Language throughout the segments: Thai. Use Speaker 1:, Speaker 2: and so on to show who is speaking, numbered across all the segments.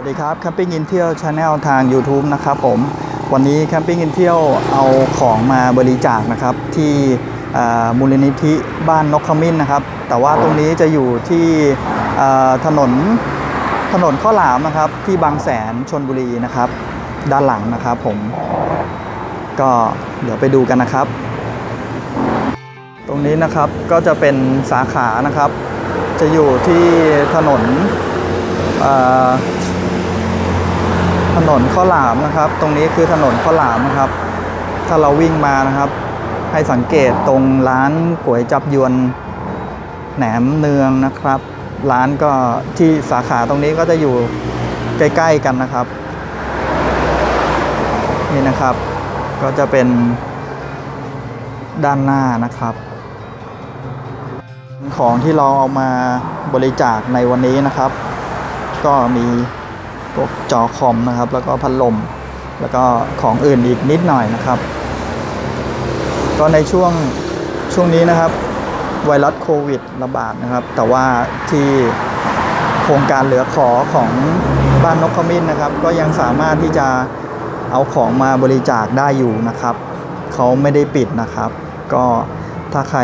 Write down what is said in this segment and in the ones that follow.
Speaker 1: วัสดีครับ Camping in เที่ยว Channel ทาง YouTube นะครับผมวันนี้ Camping in เที่ยวเอาของมาบริจาคนะครับที่มูลนิธิบ้านนกขมิ้นนะครับ แต่ว่าตรงนี้จะอยู่ที่ถนนถนนข้าวหลามนะครับ ที่บางแสนชนบุรีนะครับ ด้านหลังนะครับผมก็เดี๋ยวไปดูกันนะครับ ตรงนี้นะครับก็จะเป็นสาขานะครับ จะอยู่ที่ถนน ถนนข้าวหลามนะครับ ตรงนี้คือถนนข้าวหลามนะครับ ถ้าเราวิ่งมานะครับ ให้สังเกตตรงร้านก๋วยจับยวนแหนมเนืองนะครับ ร้านก็ที่สาขาตรงนี้ก็จะอยู่ใกล้ๆกันนะครับ นี่นะครับ ก็จะเป็นด้านหน้านะครับ ของที่เราเอามาบริจาคในวันนี้นะครับ ก็มี วกจอคอมนะครับ แล้วก็พัดลม แล้วก็ของอื่นอีกนิดหน่อยนะครับ ก็ในช่วงช่วงนี้นะครับไวรัสโควิดระบาดนะครับ แต่ว่าที่โครงการเหลือขอของบ้านนกขมิ้นนะครับ ก็ยังสามารถที่จะเอาของมาบริจาคได้อยู่นะครับ เขาไม่ได้ปิดนะครับ ก็ถ้าใคร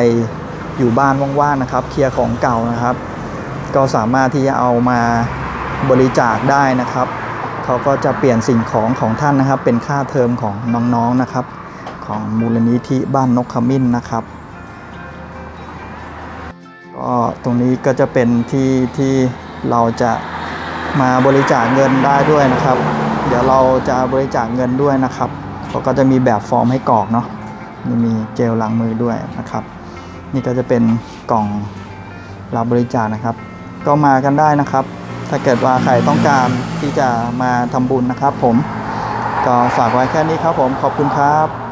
Speaker 1: อยู่บ้านว่างๆนะครับ เคลียร์ของเก่านะครับ ก็สามารถที่จะเอามา บริจาคได้นะครับ เขาก็จะเปลี่ยนสิ่งของของท่านนะครับ เป็นค่าเทอมของน้องๆนะครับ ของมูลนิธิบ้านนกขมิ้นนะครับก็ตรงนี้ก็จะเป็นที่ที่เราจะมาบริจาคเงินได้ด้วยนะครับ เดี๋ยวเราจะบริจาคเงินด้วยนะครับเขาก็จะมีแบบฟอร์มให้กรอกเนาะนี่มีเจลล้างมือด้วยนะครับ นี่ก็จะเป็นกล่องรับบริจาคนะครับ ก็มากันได้นะครับ ถ้าเกิดว่าใครต้องการที่จะมาทำบุญนะครับผม ก็ฝากไว้แค่นี้ครับผมขอบคุณครับ